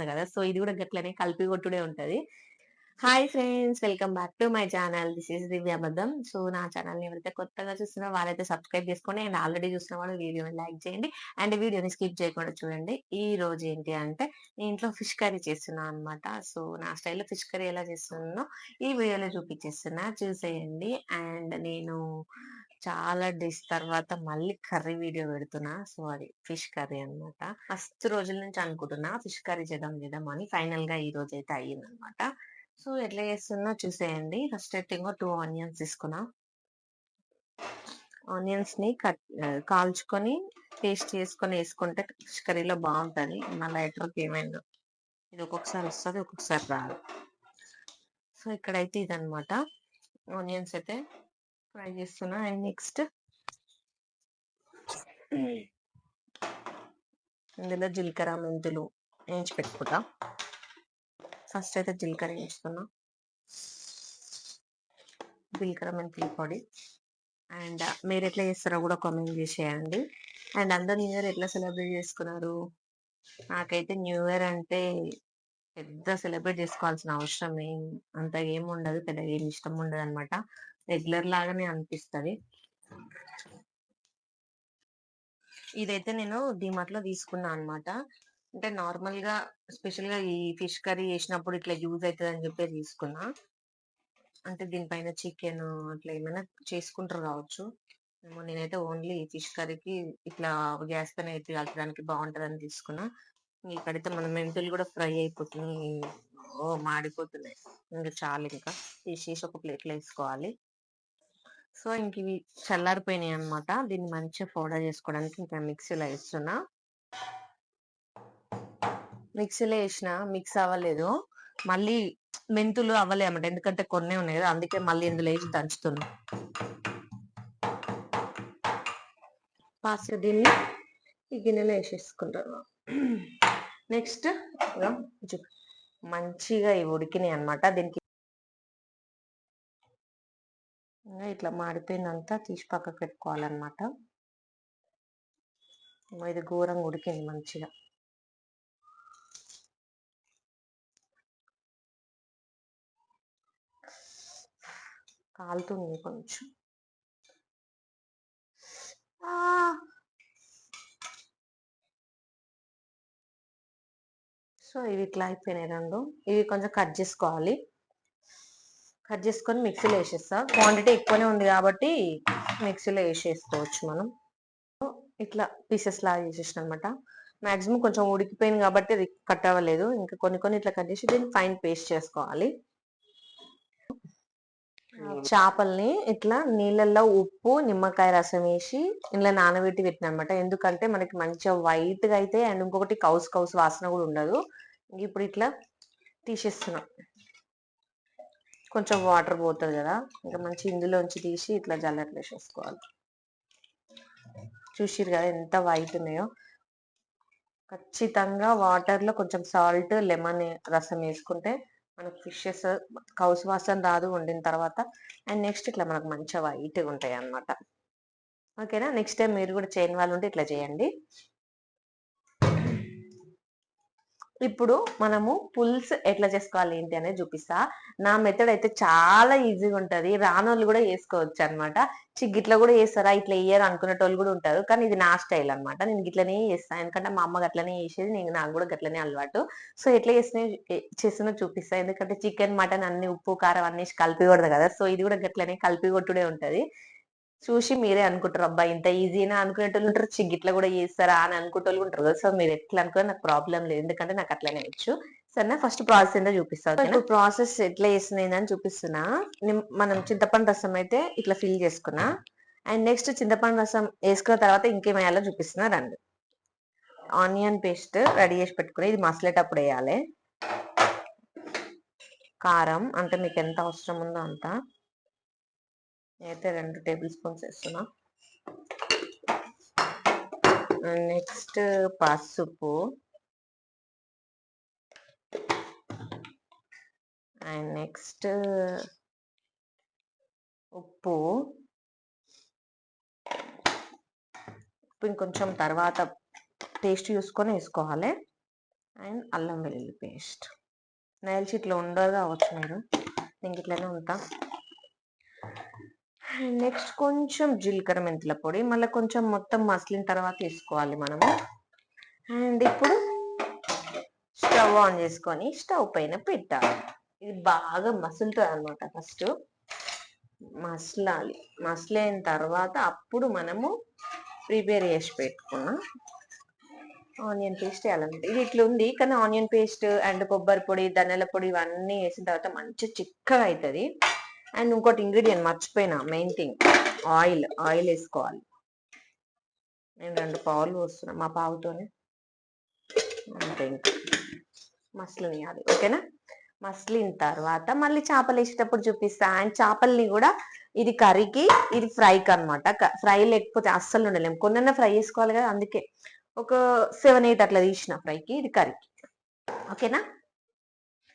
వస్తుంది కదా. సో ఇది కూడా గట్లనే కలిపి కొట్టుడే ఉంటది. Hi friends! Welcome back to my channel. This is దివ్యాబద్ధం so నా ఛానల్ని ఎవరైతే కొత్తగా చూస్తున్నారో వాళ్ళైతే సబ్స్క్రైబ్ చేసుకోండి. అండ్ ఆల్రెడీ చూసిన వాళ్ళు వీడియోని లైక్ చేయండి. అండ్ వీడియోని స్కిప్ చేయకుండా చూడండి. ఈ రోజు ఏంటి అంటే నేను ఇంట్లో ఫిష్ కర్రీ చేస్తున్నాను అనమాట సో నా స్టైల్లో ఫిష్ కర్రీ ఎలా చేస్తున్నానో ఈ వీడియోలో చూపించేస్తున్నా. చూసేయండి. అండ్ నేను చాలా డేస్ తర్వాత మళ్ళీ కర్రీ వీడియో పెడుతున్నా. సో అది ఫిష్ కర్రీ అన్నమాట. ఫస్ట్ రోజుల నుంచి అనుకుంటున్నా ఫిష్ కర్రీ చేద్దాం చేద్దాం అని ఫైనల్గా ఈ రోజు అయితే అయ్యింది అనమాట సో ఎట్లా చేస్తున్నా చూసేయండి. ఫస్ట్ అయితే ఇంకో టూ ఆనియన్స్ తీసుకున్నా. ఆనియన్స్ని కట్ కాల్చుకొని పేస్ట్ చేసుకొని వేసుకుంటే ఫిష్ కర్రీలో బాగుంటుంది. నా లైటర్కి ఏమైందో ఇది ఒక్కొక్కసారి వస్తుంది ఒక్కొక్కసారి రాదు. సో ఇక్కడైతే ఇదనమాట ఆనియన్స్ అయితే ఫ్రై చేస్తున్నా. And next? ఇందులో జీలకర్ర మెంతులు వేయించి పెట్టుకుంటా. ఫస్ట్ అయితే జీలకర్ర వేయించుకున్నా. జీలకర్ర మెంతుల పొడి. అండ్ మీరు ఎట్లా చేస్తారో కూడా కామెంట్ చేసేయండి అండ్ అందరు న్యూ ఇయర్ ఎట్లా సెలబ్రేట్ చేసుకున్నారు? నాకైతే న్యూ ఇయర్ అంటే పెద్ద సెలబ్రేట్ చేసుకోవాల్సిన అవసరం ఏం అంత ఏం ఉండదు. పెద్దగా ఏం ఇష్టం ఉండదు అనమాట రెగ్యులర్ లాగానే అనిపిస్తుంది. ఇదైతే నేను డిమార్ట్లో తీసుకున్నా అన్నమాట. అంటే నార్మల్గా స్పెషల్గా ఈ ఫిష్ కర్రీ చేసినప్పుడు ఇట్లా యూజ్ అవుతుంది అని చెప్పి తీసుకున్నా. అంటే దీనిపైన చికెన్ అట్లా ఏమైనా చేసుకుంటారు కావచ్చు. ఏమో నేనైతే ఓన్లీ ఫిష్ కర్రీకి ఇట్లా గ్యాస్ పైన అయితే కాల్చడానికి బాగుంటదని తీసుకున్నా. ఇక్కడైతే మన మెంతులు కూడా ఫ్రై అయిపోతున్నాయి. ఓ మాడిపోతున్నాయి. ఇంకా చాలు ఇంకా. తీసేసి ఒక ప్లేట్లో వేసుకోవాలి. సో ఇంక ఇవి చల్లారిపోయినాయి అనమాట దీన్ని మంచిగా పౌడర్ చేసుకోవడానికి ఇంకా మిక్సీలో వేస్తున్నా మిక్సీలో వేసిన మిక్స్ అవ్వలేదు. మళ్ళీ మెంతులు అవ్వలే అన్నమాట. ఎందుకంటే కొన్ని ఉన్నాయి కదా అందుకే మళ్ళీ ఇందులో వేసి దంచుతున్నా. పాస్ దీన్ని ఈ గిన్నెలో వేసేసుకుంటాను నెక్స్ట్ మంచిగా ఇవి ఉడికినాయి అన్నమాట. దీనికి ఇట్లా మాడిపోయిందంతా తీసి పక్కకు పెట్టుకోవాలన్నమాట. ఇది ఘోరంగా ఉడికింది మంచిగా. కాలుతుంది కొంచెం. సో ఇవి ఇట్లా అయిపోయినాయి రెండు. ఇవి కొంచెం కట్ చేసుకోవాలి. కట్ చేసుకొని మిక్సీలో వేసేస్తా. క్వాంటిటీ ఎక్కువనే ఉంది కాబట్టి మిక్సీలో వేసేసుకోవచ్చు మనం. ఇట్లా పీసెస్ లాగా చేసేసిన అనమాట మాక్సిమం కొంచెం ఉడికిపోయింది కాబట్టి అది కట్ అవ్వలేదు. ఇంకా కొన్ని కొన్ని ఇట్లా కట్ చేసి దీన్ని ఫైన్ పేస్ట్ చేసుకోవాలి. చేపల్ని ఇట్లా నీళ్ళల్లో ఉప్పు నిమ్మకాయ రసం వేసి ఇలా నానబెట్టి పెట్టిన అనమాట ఎందుకంటే మనకి మంచిగా వైట్గా అయితే అండ్ ఇంకొకటి కౌస్ కౌస్ వాసన కూడా ఉండదు. ఇప్పుడు ఇట్లా తీసేస్తున్నాం. కొంచెం వాటర్ పోతుంది కదా ఇంకా మంచి ఇందులోంచి తీసి ఇట్లా జల్లెట్లు వేసేసుకోవాలి. చూసిరు కదా ఎంత వైట్ ఉన్నాయో. ఖచ్చితంగా వాటర్లో కొంచెం సాల్ట్ లెమన్ రసం వేసుకుంటే మనకు ఫిషెస్ కౌసు వాసన రాదు వండిన తర్వాత. అండ్ నెక్స్ట్ ఇట్లా మనకు మంచిగా వైట్గా ఉంటాయి అన్నమాట. ఓకేనా నెక్స్ట్ టైం మీరు కూడా చేయని వాళ్ళు ఉంటే ఇట్లా చేయండి. ఇప్పుడు మనము పుల్స్ ఎట్లా చేసుకోవాలి ఏంటి అనేది చూపిస్తా. నా మెథడ్ అయితే చాలా ఈజీగా ఉంటది. రానోళ్ళు కూడా వేసుకోవచ్చు అనమాట గిట్ల కూడా వేస్తారా? ఇట్లా వేయరు అనుకునేటోళ్ళు కూడా ఉంటారు. కానీ ఇది నా స్టైల్ అనమాట నేను గిట్లనే చేస్తాను ఎందుకంటే మా అమ్మ గట్లనే చేసేది నేను నాకు కూడా గట్లనే అలవాటు. సో ఎట్లా చేసిన చేసినా చూపిస్తా. ఎందుకంటే చికెన్ మటన్ అన్ని ఉప్పు కారం అన్ని కలిపి కొడదు కదా. సో ఇది కూడా గట్లనే కలిపి కొట్టుడే ఉంటది. చూసి మీరే అనుకుంటారు అబ్బా ఇంత ఈజీనా? అనుకునేటోళ్ళు ఉంటారు. చిగిట్ల కూడా చేస్తారా అని అనుకునేటోళ్ళు ఉంటారు కదా. సో మీరు ఎట్లా అనుకున్నా నాకు ప్రాబ్లం లేదు. ఎందుకంటే నాకు అట్లనే వచ్చు. సరే ఫస్ట్ ప్రాసెస్ ఏంటో చూపిస్తాను ఇప్పుడు ప్రాసెస్ ఎట్లా చేస్తున్నాయి అని చూపిస్తున్నా. మనం చింతపండు రసం అయితే ఇట్లా ఫిల్ చేసుకున్నా. అండ్ నెక్స్ట్ చింతపండు రసం వేసుకున్న తర్వాత ఇంకేమేయాలో చూపిస్తున్నా. రండి. ఆనియన్ పేస్ట్ రెడీ చేసి పెట్టుకుని ఇది మసలేటప్పుడు వేయాలి. కారం అంటే మీకు ఎంత అవసరం ఉందో అంత. అయితే రెండు టేబుల్ స్పూన్స్ వేస్తున్నా. నెక్స్ట్ పసుపు. అండ్ నెక్స్ట్ ఉప్పు. ఉప్పు ఇంకొంచెం తర్వాత టేస్ట్ చూసుకొని వేసుకోవాలి. అండ్ అల్లం వెల్లుల్లి పేస్ట్. నైల్ షీట్లో ఉండదు కావచ్చు మీరు. నేను ఇట్లనే ఉంటా. నెక్స్ట్ కొంచెం జీలకర్ర మెంతుల పొడి మళ్ళీ కొంచెం మొత్తం మసిలిన తర్వాత వేసుకోవాలి మనము. అండ్ ఇప్పుడు స్టవ్ ఆన్ చేసుకొని స్టవ్ పైన పెట్టాలి. ఇది బాగా మసులుతుంది అనమాట ఫస్ట్. మసలాలి. మసలైన తర్వాత అప్పుడు మనము ప్రిపేర్ చేసి పెట్టుకున్నాం. ఆనియన్ పేస్ట్ వేయాలన్నమాట. ఇది ఇట్లా ఉంది కానీ ఆనియన్ పేస్ట్ అండ్ కొబ్బరి పొడి ధనియాల పొడి ఇవన్నీ వేసిన తర్వాత మంచి చిక్కగా అవుతుంది. అండ్ ఇంకోటి ఇంగ్రీడియంట్ మర్చిపోయినా మెయిన్ థింగ్ ఆయిల్ ఆయిల్ వేసుకోవాలి. నేను రెండు పావులు పోస్తున్నా మా పావుతోనే. అంతే ఇంకా. అది ఓకేనా? మసలిన తర్వాత మళ్ళీ చేపలు వేసేటప్పుడు చూపిస్తా. అండ్ చేపల్ని కూడా ఇది కర్రీకి ఇది ఫ్రైకి అనమాట ఫ్రై లేకపోతే అస్సలు ఉండలేము కొన్న ఫ్రై చేసుకోవాలి కదా అందుకే. ఒక సెవెన్ ఎయిట్ అట్లా తీసిన ఫ్రైకి ఇది కర్రీకి. ఓకేనా?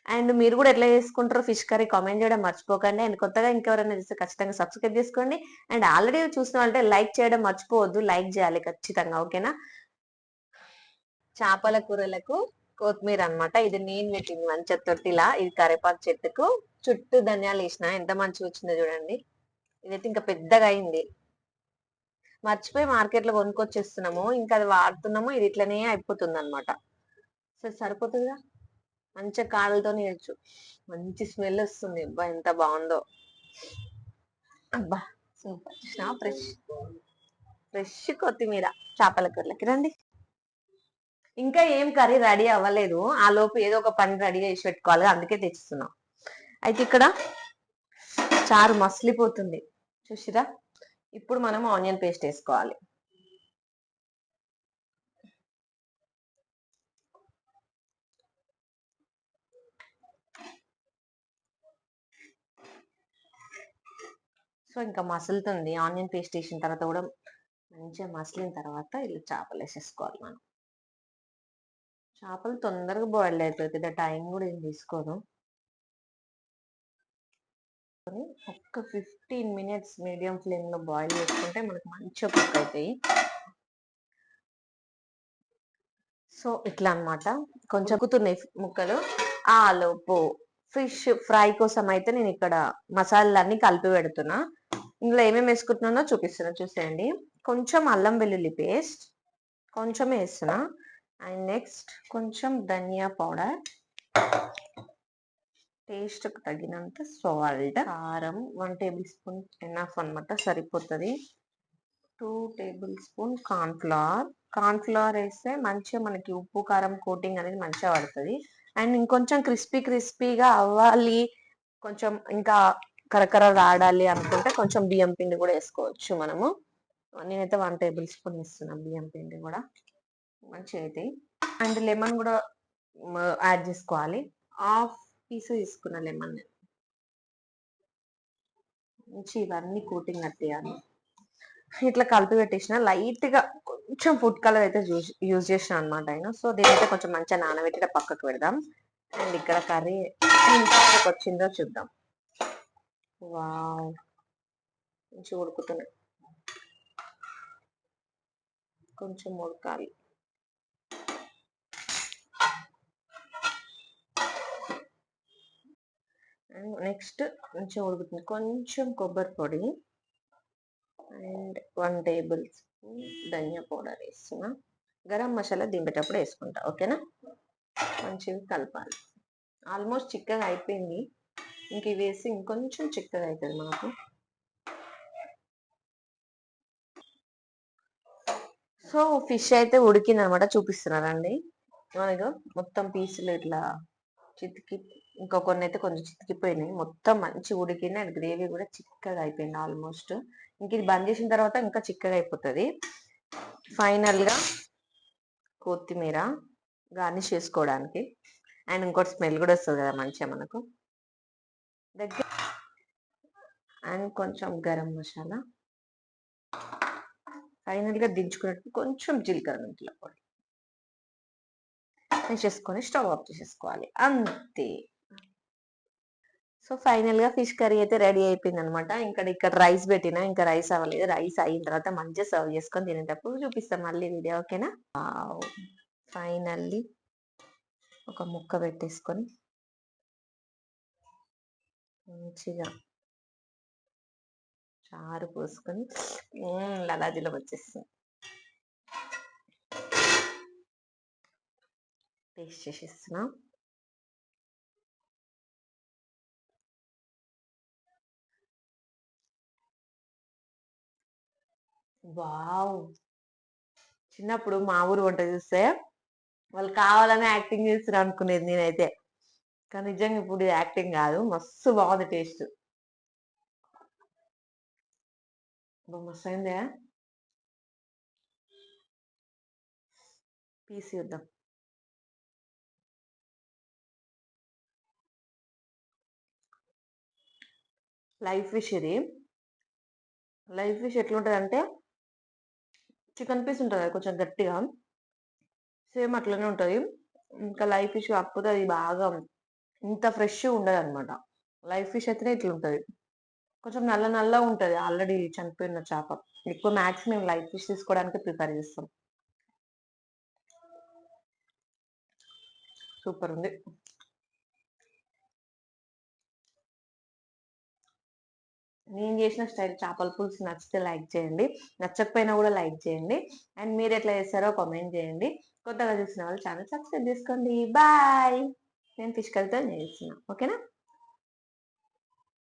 అండ్ మీరు కూడా ఎట్లా చేసుకుంటారో ఫిష్ కర్రీ కామెంట్ చేయడం మర్చిపోకండి. అండ్ కొత్తగా ఇంకెవరైనా చూస్తే ఖచ్చితంగా సబ్స్క్రైబ్ చేసుకోండి. అండ్ ఆల్రెడీ చూసిన వాళ్ళంటే లైక్ చేయడం మర్చిపోవద్దు. లైక్ చేయాలి ఖచ్చితంగా ఓకేనా? చేపల కూరలకు కొత్తిమీర అన్నమాట. ఇది నేను పెట్టింది మంచి తొట్టిలా. ఇది కరేపాకు చెట్టుకు చుట్టూ ధనియాలు వేసిన. ఎంత మంచిగా వచ్చిందో చూడండి. ఇదైతే ఇంకా పెద్దగా అయింది. మర్చిపోయి మార్కెట్లో కొనుక్కొచ్చేస్తున్నాము. ఇంకా అది వాడుతున్నాము. ఇది ఇట్లనే అయిపోతుంది అనమాట సరే సరిపోతుందిగా? మంచిగా కాళ్ళతో నేర్చు మంచి స్మెల్ వస్తుంది. అబ్బా ఎంత బాగుందో. అబ్బా సూపర్. చూసినా ఫ్రెష్. ఫ్రెష్ కొత్తిమీర చేపల కూరలకి. రండి. ఇంకా ఏం కర్రీ రెడీ అవ్వలేదు. ఆ లోపు ఏదో ఒక పని రెడీ చేసి పెట్టుకోవాలి. అందుకే తెచ్చుతున్నాం. అయితే ఇక్కడ చారు మసిలిపోతుంది. చూసిరా? ఇప్పుడు మనం ఆనియన్ పేస్ట్ వేసుకోవాలి. సో ఇంకా మసులుతుంది. ఆనియన్ పేస్ట్ వేసిన తర్వాత కూడా మంచిగా మసిలిన తర్వాత ఇలా చేపలు వేసేసుకోవాలి మనం. చేపలు తొందరగా బాయిల్ అవుతుంది పెద్ద టైం కూడా ఏం తీసుకోదు ఒక్క ఫిఫ్టీన్ మినిట్స్ మీడియం ఫ్లేమ్లో బాయిల్ చేసుకుంటే మనకు మంచిగా కుక్ అవుతాయి సో ఇట్లా అన్నమాట. కొంచెం కుతున్నాయి ముక్కలు. ఆ లోపు ఫిష్ ఫ్రై కోసం అయితే నేను ఇక్కడ మసాలాలన్నీ కలిపి పెడుతున్నా. ఇందులో ఏమేమి వేసుకుంటున్నానో చూపిస్తున్నా చూసేయండి. కొంచెం అల్లం వెల్లుల్లి పేస్ట్ కొంచెం వేస్తున్నా. అండ్ నెక్స్ట్ కొంచెం ధనియా పౌడర్. టేస్ట్కి తగినంత సాల్ట్ కారం వన్ టేబుల్ స్పూన్ ఎనఫ్ అనమాట సరిపోతుంది. Two table spoon cornflour cornflour వేస్తే మంచిగా మనకి ఉప్పు కారం కోటింగ్ అనేది మంచిగా పడుతుంది. అండ్ ఇంకొంచెం క్రిస్పీ క్రిస్పీగా అవ్వాలి. కొంచెం ఇంకా కరకర రాడాలి అనుకుంటే కొంచెం బియ్యం పిండి కూడా వేసుకోవచ్చు మనము. నేనైతే వన్ టేబుల్ స్పూన్ ఇస్తున్నాను బియ్యం పిండి కూడా. మంచిగా అయితే అండ్ లెమన్ కూడా యాడ్ చేసుకోవాలి. హాఫ్ పీస్ తీసుకున్న లెమన్. మంచి ఇవన్నీ కోటింగ్ అట్టేయాలి ఇట్లా కలిపి పెట్టేసిన లైట్గా కొంచెం ఫుడ్ కలర్ అయితే యూజ్ చేసిన అనమాట ఆయన సో దీనైతే కొంచెం మంచిగా నానబెట్టి పక్కకు పెడదాం. అండ్ ఇక్కడ కర్రీ ఎంత వచ్చిందో చూద్దాం. వావ్. మంచిగా ఉడుకుతున్నాయి. కొంచెం ఉడకాలి. నెక్స్ట్ కొంచెం ఉడుకుతుంది. కొంచెం కొబ్బరి పొడి and one table spoon dhania powder వేస్తున్నా. గరం మసాలా దింపేటప్పుడు వేసుకుంటా ఓకేనా? మంచిగా కలపాలి. ఆల్మోస్ట్ చిక్కగా అయిపోయింది. ఇంక ఇవి వేసి ఇంకొంచెం చిక్కగా అవుతుంది మనకు సో ఫిష్ అయితే ఉడికింది అనమాట చూపిస్తున్నారండి మనకు మొత్తం పీసులు ఇట్లా చితికి ఇంకా కొన్ని అయితే కొంచెం చితికిపోయినాయి. మొత్తం మంచి ఉడికింది. అండ్ గ్రేవీ కూడా చిక్కగా అయిపోయింది ఆల్మోస్ట్. ఇంక ఇది బంద్ చేసిన తర్వాత ఇంకా చిక్కగా అయిపోతుంది. ఫైనల్గా కొత్తిమీర గార్నిష్ చేసుకోవడానికి. అండ్ ఇంకోటి స్మెల్ కూడా వస్తుంది కదా మంచిగా మనకు. దగ్గర అండ్ కొంచెం గరం మసాలా. ఫైనల్గా దించుకున్నట్టు కొంచెం జీలకర్ర మెంతుల పొడి. వేసేసుకొని స్టవ్ ఆఫ్ చేసేసుకోవాలి. అంతే. సో ఫైనల్గా ఫిష్ కర్రీ అయితే రెడీ అయిపోయింది అనమాట ఇంకా ఇక్కడ రైస్ పెట్టినా ఇంకా రైస్ అవ్వలేదు. రైస్ అయిన తర్వాత మంచిగా సర్వ్ చేసుకొని తినేటప్పుడు చూపిస్తాం మళ్ళీ వీడియో ఓకేనా? ఫైనల్లీ ఒక ముక్క పెట్టేసుకొని మంచిగా చారు పోసుకొని లలాజీలో వచ్చేస్తుంది టేస్ట్ చేసేస్తున్నా. వావ్! చిన్నప్పుడు మా ఊరు వంట చూస్తే వాళ్ళు కావాలనే యాక్టింగ్ చేస్తారు అనుకునేది నేనైతే. కానీ నిజంగా ఇప్పుడు యాక్టింగ్ కాదు. మస్తు బాగుంది టేస్ట్. మస్తు అయిందే పీస్ చూద్దాం లైఫ్ ఫిష్ ఇది. లైఫ్ ఫిష్ ఎట్లుంటుంది అంటే చికెన్ పీస్ ఉంటుంది కొంచెం గట్టిగా. సేమ్ అట్లనే ఉంటుంది. ఇంకా లైఫ్ ఫిష్ కాకపోతే అది బాగా ఇంత ఫ్రెష్ ఉండదు అనమాట లైఫ్ ఫిష్ అయితేనే ఇట్లుంటుంది. కొంచెం నల్ల నల్ల ఉంటుంది. ఆల్రెడీ చనిపోయిన చేప. ఎక్కువ మ్యాక్స్ మేము లైవ్ ఫిష్ తీసుకోవడానికి ప్రిపేర్ చేస్తాం. సూపర్ ఉంది. నేను చేసిన స్టైల్ చేపల పులుసు నచ్చితే లైక్ చేయండి. నచ్చకపోయినా కూడా లైక్ చేయండి. అండ్ మీరు ఎట్లా చేస్తారో కామెంట్ చేయండి. కొత్తగా చూసిన వాళ్ళు ఛానల్ సబ్స్క్రైబ్ చేసుకోండి. బాయ్ నేను ఫిష్ కలుతో చేస్తున్నా ఓకేనా